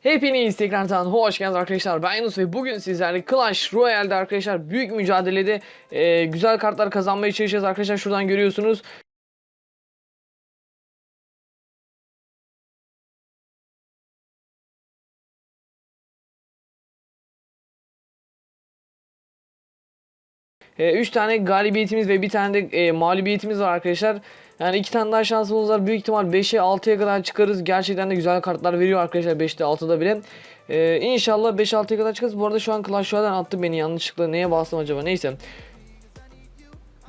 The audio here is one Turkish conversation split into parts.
Hepiniz tekrardan hoş geldiniz arkadaşlar. Ben Yunus ve bugün sizlerle Clash Royale'de arkadaşlar büyük mücadelede e, güzel kartlar kazanmaya çalışacağız arkadaşlar. Şuradan görüyorsunuz. E, üç tane galibiyetimiz ve bir tane de e, mağlubiyetimiz var arkadaşlar. Yani iki tane daha şansımız var. Büyük ihtimal 5'e 6'ya kadar çıkarız. Gerçekten de güzel kartlar veriyor arkadaşlar 5'te 6'da bile. Ee, inşallah 5-6'ya kadar çıkarız. Bu arada şu an Clash Royale'den attı beni yanlışlıkla. Neye bastım acaba? Neyse.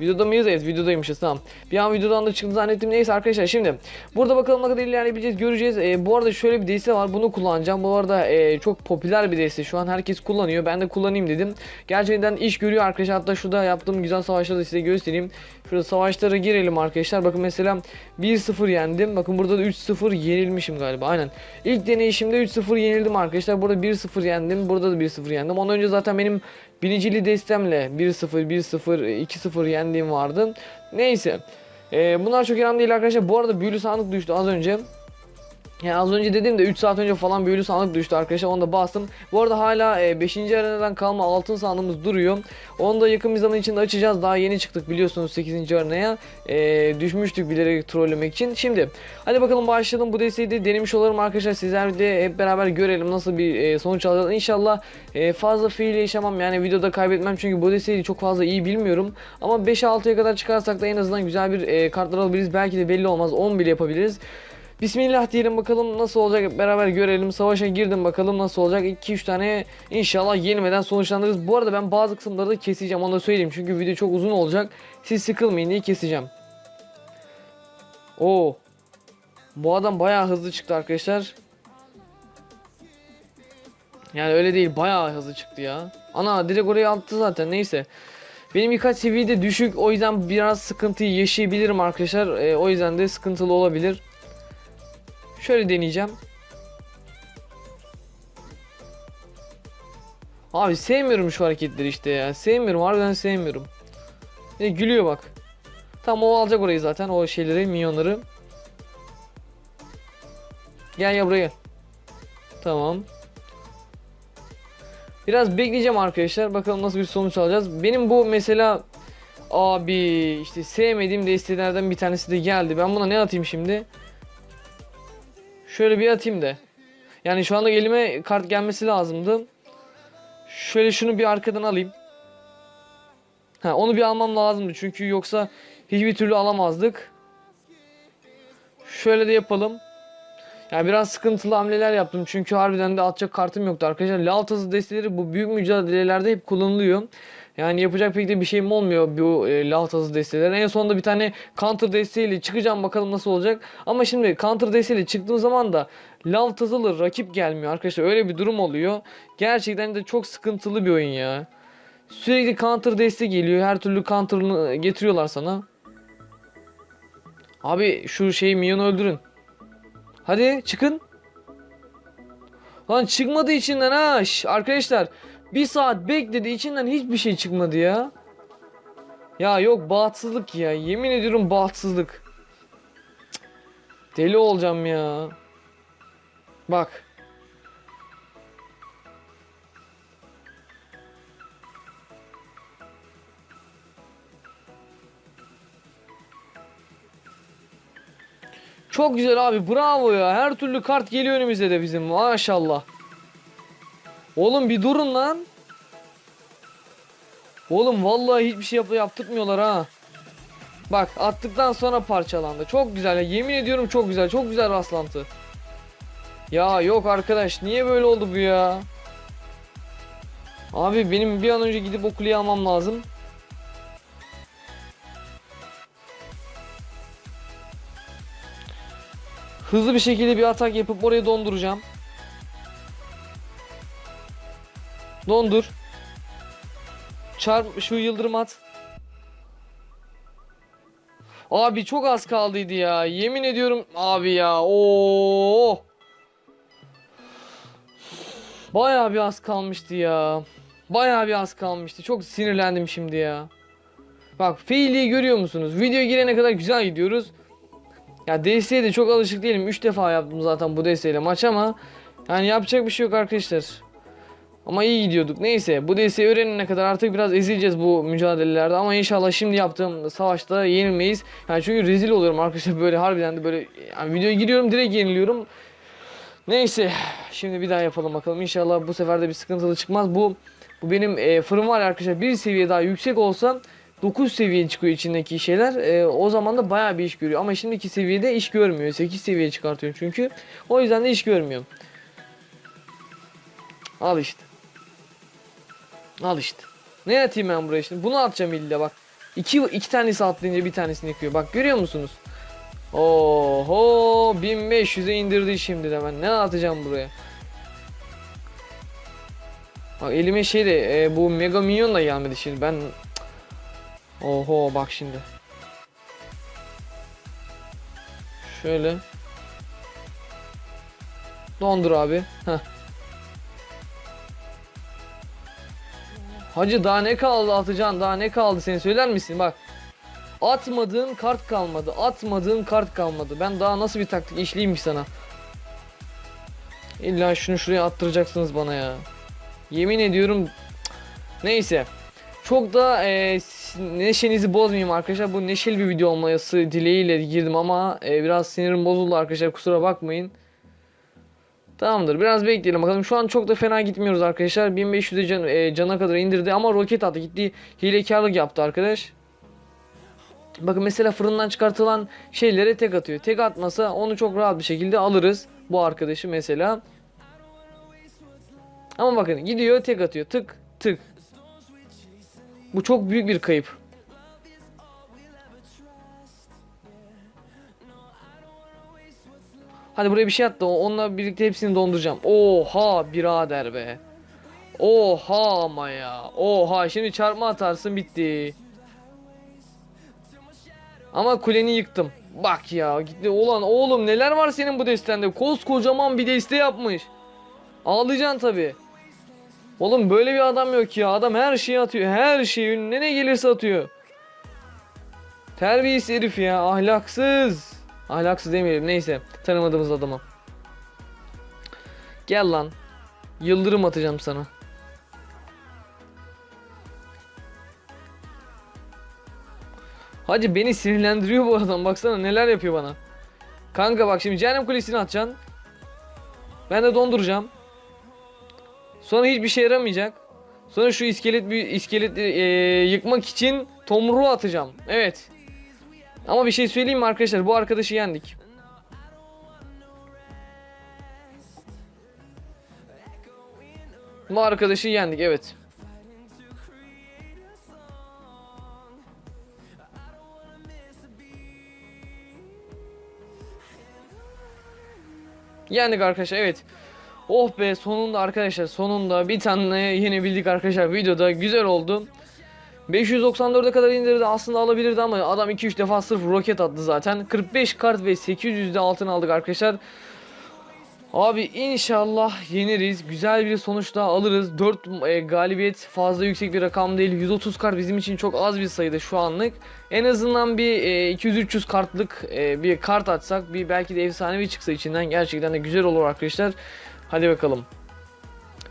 Videoda mıyız? Evet videodaymışız tamam. Bir an videodan da çıktı zannettim. Neyse arkadaşlar şimdi burada bakalım ne kadar ilerleyebileceğiz göreceğiz. Ee, bu arada şöyle bir deste var bunu kullanacağım. Bu arada e, çok popüler bir deste şu an herkes kullanıyor. Ben de kullanayım dedim. Gerçekten iş görüyor arkadaşlar. Hatta şurada yaptığım güzel savaşları da size göstereyim. Şurada savaşlara girelim arkadaşlar. Bakın mesela 1-0 yendim. Bakın burada da 3-0 yenilmişim galiba. Aynen. İlk deneyişimde 3-0 yenildim arkadaşlar. Burada 1-0 yendim. Burada da 1-0 yendim. Ondan önce zaten benim Birincili destemle 1-0, 1-0, 2-0 yendiğim vardı. Neyse. Ee, bunlar çok önemli değil arkadaşlar. Bu arada büyülü sandık düştü az önce. Yani az önce dedim de 3 saat önce falan büyülü sandık düştü arkadaşlar. Onu da bastım. Bu arada hala 5. E, arenadan kalma altın sandığımız duruyor. Onu da yakın bir zaman içinde açacağız. Daha yeni çıktık biliyorsunuz 8. arenaya. E, düşmüştük bilerek trollemek için. Şimdi hadi bakalım başlayalım. Bu desteği de denemiş olalım arkadaşlar. Sizler de hep beraber görelim nasıl bir e, sonuç alacağız. İnşallah e, fazla fiil yaşamam. Yani videoda kaybetmem. Çünkü bu desteği çok fazla iyi bilmiyorum. Ama 5-6'ya kadar çıkarsak da en azından güzel bir e, kartlar alabiliriz. Belki de belli olmaz. 10 bile yapabiliriz. Bismillah diyelim bakalım nasıl olacak beraber görelim. Savaşa girdim bakalım nasıl olacak. 2-3 tane inşallah yenilmeden sonuçlandırırız. Bu arada ben bazı kısımları da keseceğim onu da söyleyeyim. Çünkü video çok uzun olacak. Siz sıkılmayın diye keseceğim. Oo. Bu adam bayağı hızlı çıktı arkadaşlar. Yani öyle değil bayağı hızlı çıktı ya. Ana direkt oraya attı zaten neyse. Benim birkaç seviyede düşük o yüzden biraz sıkıntıyı yaşayabilirim arkadaşlar. E, o yüzden de sıkıntılı olabilir. Şöyle deneyeceğim. Abi sevmiyorum şu hareketleri işte ya. Sevmiyorum harbiden sevmiyorum. E, gülüyor bak. Tamam o alacak orayı zaten o şeyleri minyonları. Gel ya buraya. Tamam. Biraz bekleyeceğim arkadaşlar. Bakalım nasıl bir sonuç alacağız. Benim bu mesela abi işte sevmediğim destelerden bir tanesi de geldi. Ben buna ne atayım şimdi? Şöyle bir atayım da. Yani şu anda elime kart gelmesi lazımdı. Şöyle şunu bir arkadan alayım. Ha, onu bir almam lazımdı çünkü yoksa hiçbir türlü alamazdık. Şöyle de yapalım. Yani biraz sıkıntılı hamleler yaptım çünkü harbiden de atacak kartım yoktu arkadaşlar. Lav tazı desteleri bu büyük mücadelelerde hep kullanılıyor. Yani yapacak pek de bir şeyim olmuyor bu e, lav tazı desteleri. En sonunda bir tane counter desteğiyle çıkacağım bakalım nasıl olacak. Ama şimdi counter desteğiyle çıktığım zaman da lav tazılı rakip gelmiyor arkadaşlar. Öyle bir durum oluyor. Gerçekten de çok sıkıntılı bir oyun ya. Sürekli counter desteği geliyor. Her türlü counter'ını getiriyorlar sana. Abi şu şeyi minyonu öldürün. Hadi çıkın. Lan çıkmadı içinden ha. Arkadaşlar bir saat bekledi içinden hiçbir şey çıkmadı ya. Ya yok bahtsızlık ya. Yemin ediyorum bahtsızlık. Deli olacağım ya. Bak. Çok güzel abi bravo ya. Her türlü kart geliyor önümüze de bizim maşallah. Oğlum bir durun lan. Oğlum vallahi hiçbir şey yap yaptırmıyorlar ha. Bak attıktan sonra parçalandı. Çok güzel ya. Yemin ediyorum çok güzel. Çok güzel rastlantı. Ya yok arkadaş niye böyle oldu bu ya? Abi benim bir an önce gidip o almam lazım. Hızlı bir şekilde bir atak yapıp orayı donduracağım. Dondur. Çarp şu yıldırım at. Abi çok az kaldıydı ya. Yemin ediyorum abi ya. Oo. Bayağı bir az kalmıştı ya. Bayağı bir az kalmıştı. Çok sinirlendim şimdi ya. Bak fail'i görüyor musunuz? Video girene kadar güzel gidiyoruz. Ya DS'ye de çok alışık değilim. 3 defa yaptım zaten bu DS'yle maç ama Yani yapacak bir şey yok arkadaşlar. Ama iyi gidiyorduk. Neyse bu DS'yi öğrenene kadar artık biraz ezileceğiz bu mücadelelerde. Ama inşallah şimdi yaptığım savaşta yenilmeyiz. Yani çünkü rezil oluyorum arkadaşlar böyle harbiden de böyle yani videoya giriyorum direkt yeniliyorum. Neyse şimdi bir daha yapalım bakalım. İnşallah bu sefer de bir sıkıntılı çıkmaz. Bu bu benim e, fırın var arkadaşlar bir seviye daha yüksek olsa 9 seviye çıkıyor içindeki şeyler. E, o zaman da bayağı bir iş görüyor. Ama şimdiki seviyede iş görmüyor. 8 seviye çıkartıyor çünkü. O yüzden de iş görmüyor. Al işte. Al işte. Ne atayım ben buraya şimdi? Bunu atacağım illa bak. İki, iki tanesi atlayınca bir tanesini yıkıyor. Bak görüyor musunuz? Oho 1500'e indirdi şimdi de ben. Ne atacağım buraya? Bak elime şey de e, bu Mega Minyon da gelmedi şimdi. Ben. Oho bak şimdi. Şöyle. Dondur abi. Heh. Hacı daha ne kaldı atacan daha ne kaldı seni söyler misin bak. Atmadığın kart kalmadı. Atmadığın kart kalmadı. Ben daha nasıl bir taktik işleyeyim ki sana. İlla şunu şuraya attıracaksınız bana ya. Yemin ediyorum. Neyse. Çok da e, neşenizi bozmayayım arkadaşlar. Bu neşeli bir video olması dileğiyle girdim ama e, biraz sinirim bozuldu arkadaşlar. Kusura bakmayın. Tamamdır. Biraz bekleyelim bakalım. Şu an çok da fena gitmiyoruz arkadaşlar. 1500'e can, e, cana kadar indirdi ama roket attı. Gitti hilekarlık yaptı arkadaş. Bakın mesela fırından çıkartılan şeylere tek atıyor. Tek atmasa onu çok rahat bir şekilde alırız. Bu arkadaşı mesela. Ama bakın gidiyor tek atıyor. Tık tık. Bu çok büyük bir kayıp. Hadi buraya bir şey attı. Onunla birlikte hepsini donduracağım. Oha birader be. Oha ama ya. Oha şimdi çarpma atarsın bitti. Ama kuleni yıktım. Bak ya gitti. Ulan oğlum neler var senin bu destende? Koskocaman bir deste yapmış. Ağlayacaksın tabi. Oğlum böyle bir adam yok ya. Adam her şeyi atıyor. Her şeyi önüne ne gelirse atıyor. Terbiyesiz herif ya. Ahlaksız. Ahlaksız demeyelim. Neyse. Tanımadığımız adama. Gel lan. Yıldırım atacağım sana. Hacı beni sinirlendiriyor bu adam. Baksana neler yapıyor bana. Kanka bak şimdi cehennem kulesini atacaksın. Ben de donduracağım. Sonra hiçbir şey yaramayacak. Sonra şu iskelet bir iskelet e, yıkmak için tomruğu atacağım. Evet. Ama bir şey söyleyeyim mi arkadaşlar? Bu arkadaşı yendik. Bu arkadaşı yendik evet. Yendik arkadaşlar evet. Oh be sonunda arkadaşlar sonunda bir tane yenebildik arkadaşlar videoda güzel oldu. 594'e kadar indirdi aslında alabilirdi ama adam 2-3 defa sırf roket attı zaten. 45 kart ve 800'de altın aldık arkadaşlar. Abi inşallah yeniriz. Güzel bir sonuç daha alırız. 4 e, galibiyet fazla yüksek bir rakam değil. 130 kart bizim için çok az bir sayıda şu anlık. En azından bir e, 200-300 kartlık e, bir kart atsak bir belki de efsanevi çıksa içinden gerçekten de güzel olur arkadaşlar. Hadi bakalım.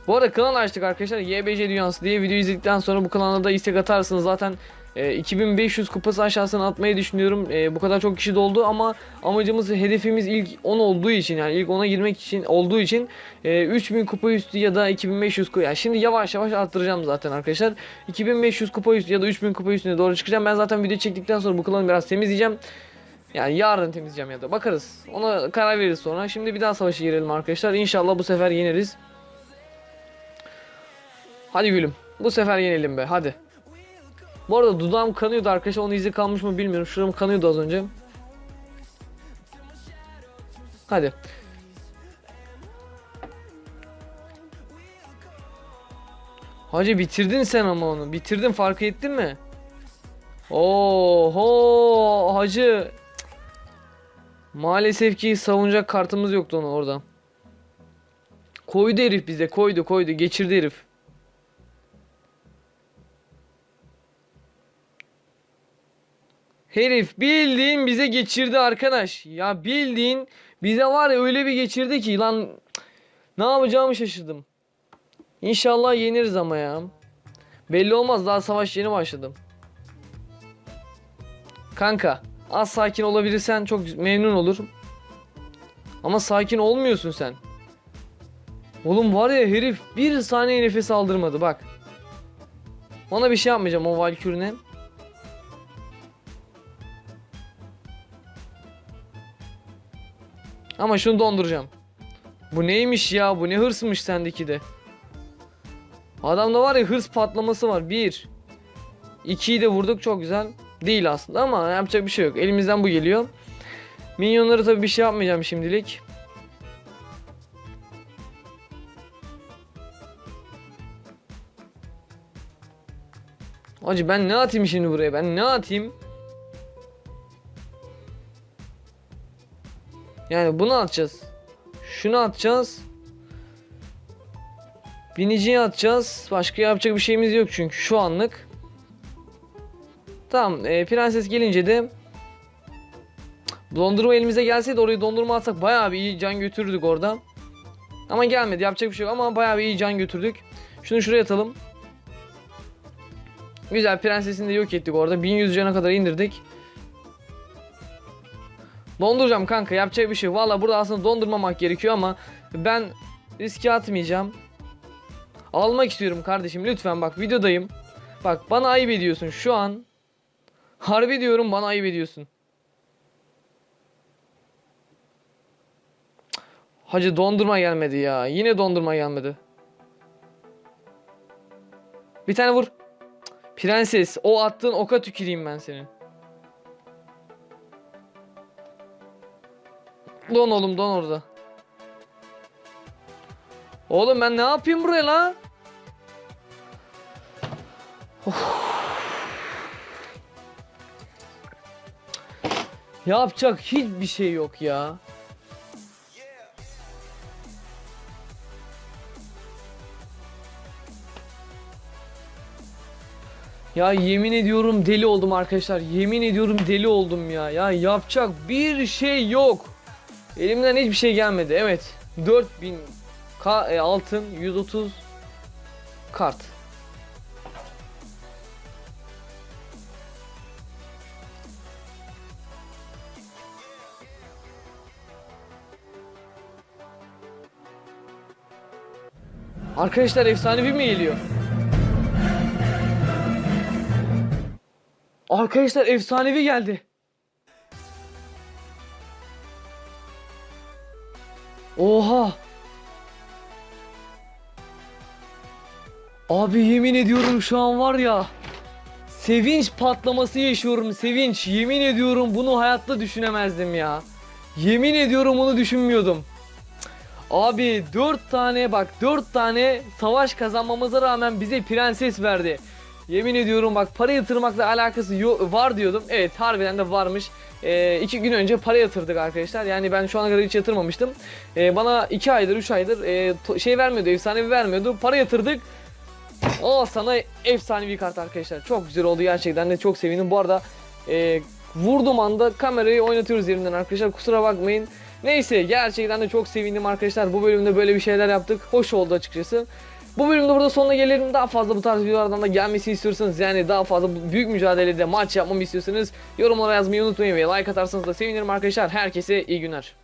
Bu arada kanal açtık arkadaşlar. YBC Dünyası diye video izledikten sonra bu kanala da istek atarsınız. Zaten e, 2500 kupası aşağısına atmayı düşünüyorum. E, bu kadar çok kişi doldu ama amacımız hedefimiz ilk 10 olduğu için yani ilk 10'a girmek için olduğu için e, 3000 kupa üstü ya da 2500 kupa. Yani şimdi yavaş yavaş arttıracağım zaten arkadaşlar. 2500 kupa üstü ya da 3000 kupa üstüne doğru çıkacağım. Ben zaten video çektikten sonra bu kanalı biraz temizleyeceğim. Yani yarın temizleyeceğim ya da bakarız. Ona karar veririz sonra. Şimdi bir daha savaşa girelim arkadaşlar. İnşallah bu sefer yeneriz. Hadi gülüm. Bu sefer yenelim be. Hadi. Bu arada dudağım kanıyordu arkadaşlar. Onun izi kalmış mı bilmiyorum. Şuram kanıyordu az önce. Hadi. Hacı bitirdin sen ama onu. Bitirdin fark ettin mi? Oho hacı. Maalesef ki savunacak kartımız yoktu onu oradan. Koydu herif bize koydu koydu geçirdi herif. Herif bildiğin bize geçirdi arkadaş. Ya bildiğin bize var ya öyle bir geçirdi ki lan Ne yapacağımı şaşırdım. İnşallah yeniriz ama ya. Belli olmaz daha savaş yeni başladım. Kanka az sakin olabilirsen çok memnun olurum. Ama sakin olmuyorsun sen. Oğlum var ya herif bir saniye nefes aldırmadı bak. Ona bir şey yapmayacağım o Valkür'üne. Ama şunu donduracağım. Bu neymiş ya? Bu ne hırsmış sendeki de. Adamda var ya hırs patlaması var. Bir. İkiyi de vurduk çok güzel. Değil aslında ama yapacak bir şey yok. Elimizden bu geliyor. Minyonları tabii bir şey yapmayacağım şimdilik. Hacı ben ne atayım şimdi buraya? Ben ne atayım? Yani bunu atacağız. Şunu atacağız. Biniciyi atacağız. Başka yapacak bir şeyimiz yok çünkü şu anlık. Tamam. e, prenses gelince de dondurma elimize gelseydi oraya dondurma atsak bayağı bir iyi can götürürdük orada. Ama gelmedi. Yapacak bir şey yok ama bayağı bir iyi can götürdük. Şunu şuraya atalım. Güzel prensesini de yok ettik orada. 1100 cana kadar indirdik. Donduracağım kanka yapacak bir şey. Valla burada aslında dondurmamak gerekiyor ama ben riske atmayacağım. Almak istiyorum kardeşim lütfen bak videodayım. Bak bana ayıp ediyorsun şu an. Harbi diyorum bana ayıp ediyorsun. Hacı dondurma gelmedi ya. Yine dondurma gelmedi. Bir tane vur. Prenses o attığın oka tüküreyim ben senin. Don oğlum don orada. Oğlum ben ne yapayım buraya la? Of. Yapacak hiçbir şey yok ya. Ya yemin ediyorum deli oldum arkadaşlar. Yemin ediyorum deli oldum ya. Ya yapacak bir şey yok. Elimden hiçbir şey gelmedi. Evet. 4000 K e, altın 130 kart. Arkadaşlar efsanevi mi geliyor? Arkadaşlar efsanevi geldi. Ediyorum şu an var ya. Sevinç patlaması yaşıyorum. Sevinç. Yemin ediyorum bunu hayatta düşünemezdim ya. Yemin ediyorum bunu düşünmüyordum. Abi 4 tane bak 4 tane savaş kazanmamıza rağmen bize prenses verdi. Yemin ediyorum bak para yatırmakla alakası var diyordum. Evet harbiden de varmış. Ee, iki gün önce para yatırdık arkadaşlar. Yani ben şu ana kadar hiç yatırmamıştım. Ee, bana 2 aydır 3 aydır e, şey vermiyordu efsanevi vermiyordu. Para yatırdık. Aa sana efsanevi kart arkadaşlar. Çok güzel oldu gerçekten de çok sevindim. Bu arada e, vurduğum anda kamerayı oynatıyoruz yerinden arkadaşlar. Kusura bakmayın. Neyse gerçekten de çok sevindim arkadaşlar. Bu bölümde böyle bir şeyler yaptık. Hoş oldu açıkçası. Bu bölümde burada sonuna gelelim. Daha fazla bu tarz videolardan da gelmesini istiyorsanız yani daha fazla büyük mücadelede maç yapmamı istiyorsanız yorumlara yazmayı unutmayın ve like atarsanız da sevinirim arkadaşlar. Herkese iyi günler.